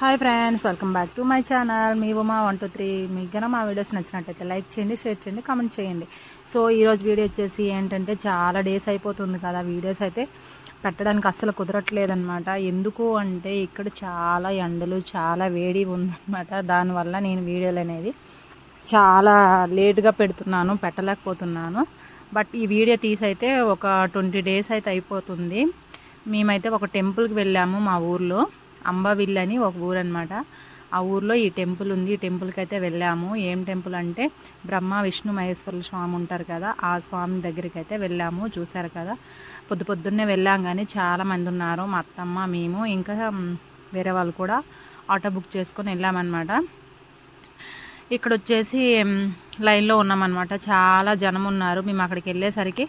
Hi friends welcome back to my channel me Uma one two three మీకు కనుక మా videos నచ్చినట్టయితే లైక్ చేయండి షేర్ చేయండి కామెంట్ చేయండి. సో ఈరోజు వీడియో వచ్చేసి ఏంటంటే చాలా డేస్ అయిపోతుంది కదా. వీడియోస్ అయితే పెట్టడానికి అస్సలు కుదరట్లేదనమాట ఎందుకు అంటే ఇక్కడ చాలా ఎండలు చాలా వేడి ఉందన్నమాట. దానివల్ల నేను వీడియోలు అనేది చాలా లేట్గా పెడుతున్నాను పెట్టలేకపోతున్నాను. బట్ ఈ వీడియో తీసైతే ఒక ట్వంటీ డేస్ అయితే అయిపోతుంది. మేమైతే ఒక టెంపుల్కి వెళ్ళాము మా ఊర్లో. అంబవిల్ అని ఒక ఊరు అనమాట ఆ ఊర్లో ఈ టెంపుల్ ఉంది. ఈ టెంపుల్కి అయితే వెళ్ళాము. ఏం టెంపుల్ అంటే బ్రహ్మ విష్ణు మహేశ్వరుల స్వామి ఉంటారు కదా ఆ స్వామి దగ్గరికి అయితే వెళ్ళాము. చూసారు కదా పొద్దు పొద్దున్నే వెళ్ళాం కానీ చాలామంది ఉన్నారు. మా అత్తమ్మ మేము ఇంకా వేరే వాళ్ళు కూడా ఆటో బుక్ చేసుకొని వెళ్ళామన్నమాట. ఇక్కడ వచ్చేసి లైన్లో ఉన్నామన్నమాట. చాలా జనం ఉన్నారు. మేము అక్కడికి వెళ్ళేసరికి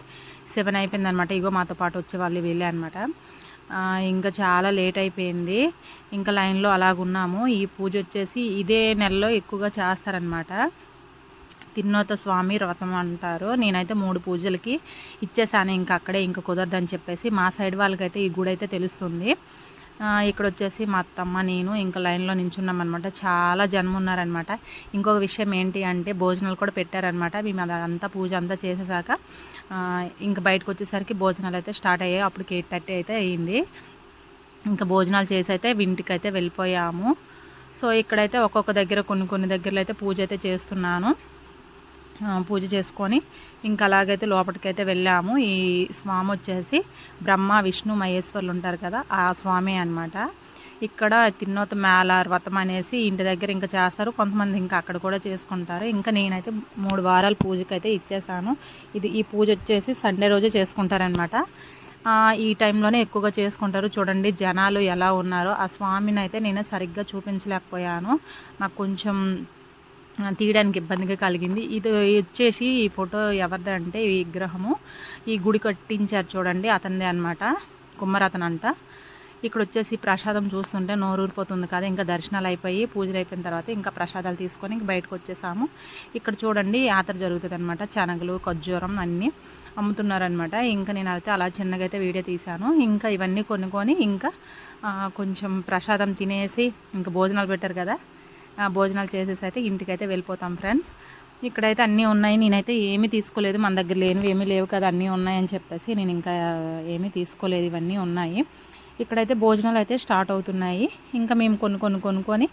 సెవెన్ అయిపోయిందనమాట ఇగో మాతో పాటు వచ్చే వాళ్ళు వీళ్ళే అనమాట ఇంకా చాలా లేట్ అయిపోయింది. ఇంకా లైన్లో అలాగున్నాము. ఈ పూజ వచ్చేసి ఇదే నెలలో ఎక్కువగా చేస్తారనమాట తిన్నోత స్వామి వ్రతం అంటారు. నేనైతే మూడు పూజలకి ఇచ్చేసాను. ఇంకా అక్కడే ఇంకా కుదరదని చెప్పేసి మా సైడ్ వాళ్ళకైతే ఈ గుడి అయితే తెలుస్తుంది. ఇక్కడ వచ్చేసి మా అత్తమ్మ నేను ఇంకా లైన్లో నించున్నామన్నమాట. చాలా జన్మ ఉన్నారనమాట ఇంకొక విషయం ఏంటి అంటే భోజనాలు కూడా పెట్టారనమాట మేము అదంతా పూజ అంతా చేసేసాక ఇంకా బయటకు వచ్చేసరికి భోజనాలు అయితే స్టార్ట్ అయ్యాయి. అప్పటికి ఎయిట్ థర్టీ అయితే అయ్యింది ఇంకా భోజనాలు చేసి అయితే ఇంటికైతే వెళ్ళిపోయాము. సో ఇక్కడైతే ఒక్కొక్క దగ్గర కొన్ని కొన్ని దగ్గరలో అయితే పూజ అయితే చేస్తున్నాను. పూజ చేసుకొని ఇంకా అలాగైతే లోపలికైతే వెళ్ళాము. ఈ స్వామి వచ్చేసి బ్రహ్మ విష్ణు మహేశ్వర్లు ఉంటారు కదా ఆ స్వామి అనమాట ఇక్కడ తిన్నోత మేళ వ్రతం అనేసి ఇంటి దగ్గర ఇంకా చేస్తారు. కొంతమంది ఇంకా అక్కడ కూడా చేసుకుంటారు. ఇంకా నేనైతే మూడు వారాల పూజకి అయితే ఇచ్చేసాను. ఇది ఈ పూజ వచ్చేసి సండే రోజే చేసుకుంటారనమాట ఈ టైంలోనే ఎక్కువగా చేసుకుంటారు. చూడండి జనాలు ఎలా ఉన్నారో. ఆ స్వామిని అయితే నేను సరిగ్గా చూపించలేకపోయాను. నాకు కొంచెం తీయడానికి ఇబ్బందిగా కలిగింది. ఇది వచ్చేసి ఈ ఫోటో ఎవరిదంటే ఈ విగ్రహము. ఈ గుడి కట్టించారు చూడండి అతనిదే అనమాట కుమ్మరతన్ అంట ఇక్కడ వచ్చేసి ప్రసాదం చూస్తుంటే నోరూరిపోతుంది కదా ఇంకా దర్శనాలు అయిపోయి పూజలు అయిపోయిన తర్వాత ఇంకా ప్రసాదాలు తీసుకొని ఇంక బయటకు వచ్చేసాము ఇక్కడ చూడండి యాత్ర జరుగుతుంది అనమాట శనగలు ఖర్జూరం అన్నీ అమ్ముతున్నారనమాట ఇంకా నేను అయితే అలా చిన్నగా అయితే వీడియో తీశాను. ఇంకా ఇవన్నీ కొనుక్కొని ఇంకా కొంచెం ప్రసాదం తినేసి ఇంకా భోజనాలు పెట్టారు కదా భోజనాలు చేసేసి అయితే ఇంటికైతే వెళ్ళిపోతాం ఫ్రెండ్స్. ఇక్కడైతే అన్నీ ఉన్నాయి. నేనైతే ఏమీ తీసుకోలేదు. మన దగ్గర లేనివి ఏమీ లేవు కదా అన్నీ ఉన్నాయని చెప్పేసి నేను ఇంకా ఏమీ తీసుకోలేదు. ఇవన్నీ ఉన్నాయి. ఇక్కడైతే భోజనాలు అయితే స్టార్ట్ అవుతున్నాయి. ఇంకా మేము కొన్ని కొన్ని కొనుక్కొని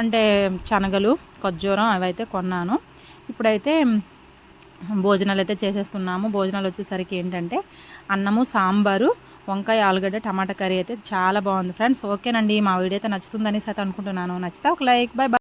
అంటే శనగలు ఖర్జూరం అవైతే కొన్నాను. ఇప్పుడైతే భోజనాలు అయితే చేసేస్తున్నాము. భోజనాలు వచ్చేసరికి ఏంటంటే అన్నము సాంబారు వంకాయ ఆలుగడ్డ టమాటా కర్రీ అయితే చాలా బాగుంది. ఫ్రెండ్స్ ఓకేనండి. మా వీడియో అయితే నచ్చుతుందని అయితే అనుకుంటున్నాను. నచ్చితే ఒక లైక్ బై.